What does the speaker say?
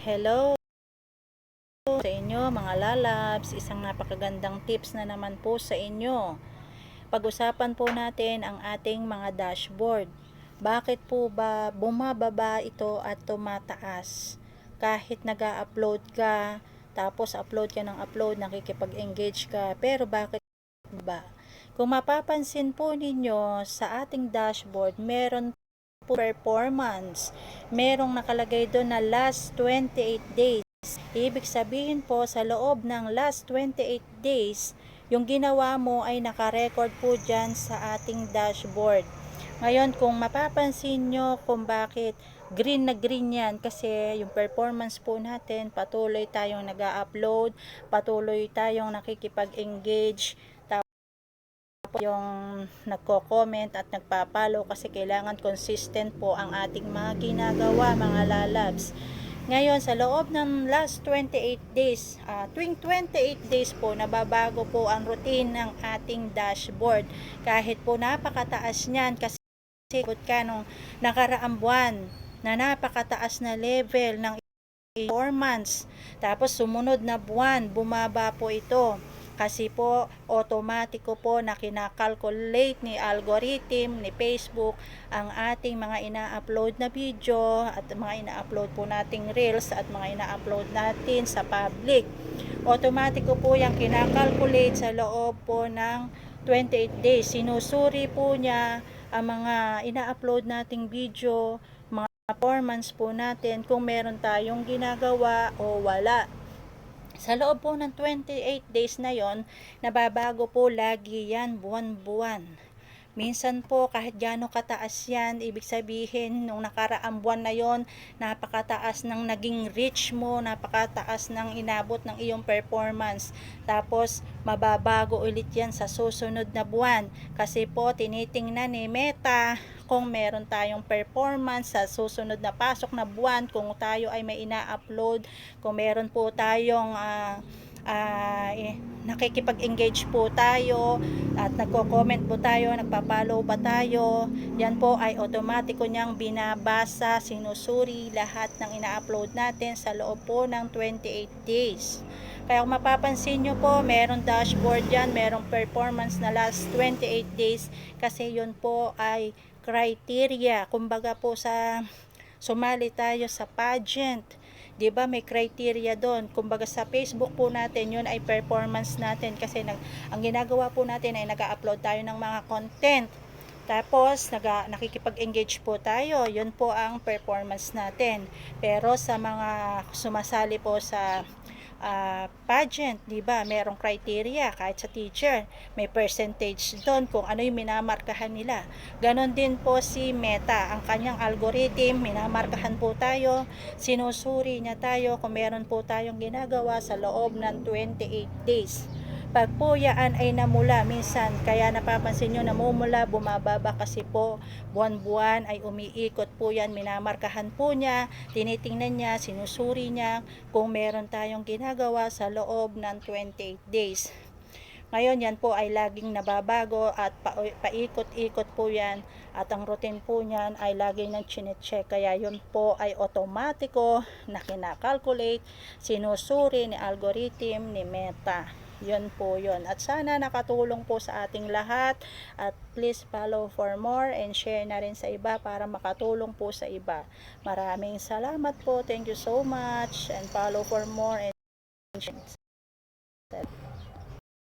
Hello sa inyo mga lalabs, isang napakagandang tips na naman po sa inyo. Pag-usapan po natin ang ating mga dashboard. Bakit po ba bumababa ito at tumataas? Kahit nag upload ka, tapos upload ka ng upload, nakikipag-engage ka, pero bakit ba? Kung mapapansin po ninyo sa ating dashboard, meron performance. Merong nakalagay doon na last 28 days. Ibig sabihin po sa loob ng last 28 days, yung ginawa mo ay nakarecord po dyan sa ating dashboard. Ngayon, kung mapapansin nyo kung bakit green na green yan, kasi yung performance po natin, patuloy tayong nag upload patuloy tayong nakikipag-engage, tapos yung nagko-comment at nagpapalo kasi kailangan consistent po ang ating mga ginagawa mga lalabs. Ngayon, sa loob ng last 28 days, uh, tuwing 28 days po, nababago po ang routine ng ating dashboard. Kahit po napakataas niyan kasi ikot ka nung nakaraang buwan na napakataas na level ng performance. Tapos sumunod na buwan, bumaba po ito kasi po automatiko po na kinakalculate ni algorithm ni Facebook ang ating mga ina-upload na video at mga ina-upload po nating reels at mga ina-upload natin sa public. Automatiko po yung kinakalculate sa loob po ng 28 days. Sinusuri po niya ang mga ina-upload nating video, mga performance po natin kung meron tayong ginagawa o wala. Sa loob po ng 28 days na yon, nababago po lagi yan buwan-buwan. Minsan po kahit gaano kataas yan, ibig sabihin nung nakaraang buwan na yon, napakataas ng naging reach mo, napakataas ng inabot ng iyong performance. Tapos mababago ulit yan sa susunod na buwan. Kasi po tinitingnan ni Meta kung meron tayong performance sa susunod na pasok na buwan, kung tayo ay may ina-upload, kung meron po tayong uh, nakikipag-engage po tayo at nagko-comment po tayo, nagpa-follow pa tayo. Yan po ay automatiko niyang binabasa, sinusuri lahat ng ina-upload natin sa loob po ng 28 days. Kaya kung mapapansin nyo po, meron dashboard yan, merong performance na last 28 days kasi yun po ay criteria. Kumbaga po sa sumali tayo sa pageant. 'Di ba may criteria doon. Kumbaga sa Facebook po natin, 'yun ay performance natin kasi nag ang ginagawa po natin ay nag-upload tayo ng mga content. Tapos, naga, nakikipag-engage po tayo. Yun po ang performance natin. Pero sa mga sumasali po sa uh, pageant, 'di ba? Merong criteria kahit sa teacher, may percentage doon kung ano yung minamarkahan nila. Ganon din po si Meta, ang kanyang algorithm, minamarkahan po tayo, sinusuri niya tayo kung meron po tayong ginagawa sa loob ng 28 days. Pag po yan ay namula, minsan kaya napapansin nyo namumula, bumababa kasi po buwan-buwan ay umiikot po yan, minamarkahan po niya, tinitingnan niya, sinusuri niya kung meron tayong ginagawa sa loob ng 28 days. Ngayon yan po ay laging nababago at pa, paikot-ikot po yan at ang routine po niyan ay laging nang chinecheck kaya yun po ay automatiko na kinakalculate, sinusuri ni algorithm ni Meta. Yun po yun. At sana nakatulong po sa ating lahat. At please follow for more and share na rin sa iba para makatulong po sa iba. Maraming salamat po. Thank you so much. And follow for more and share.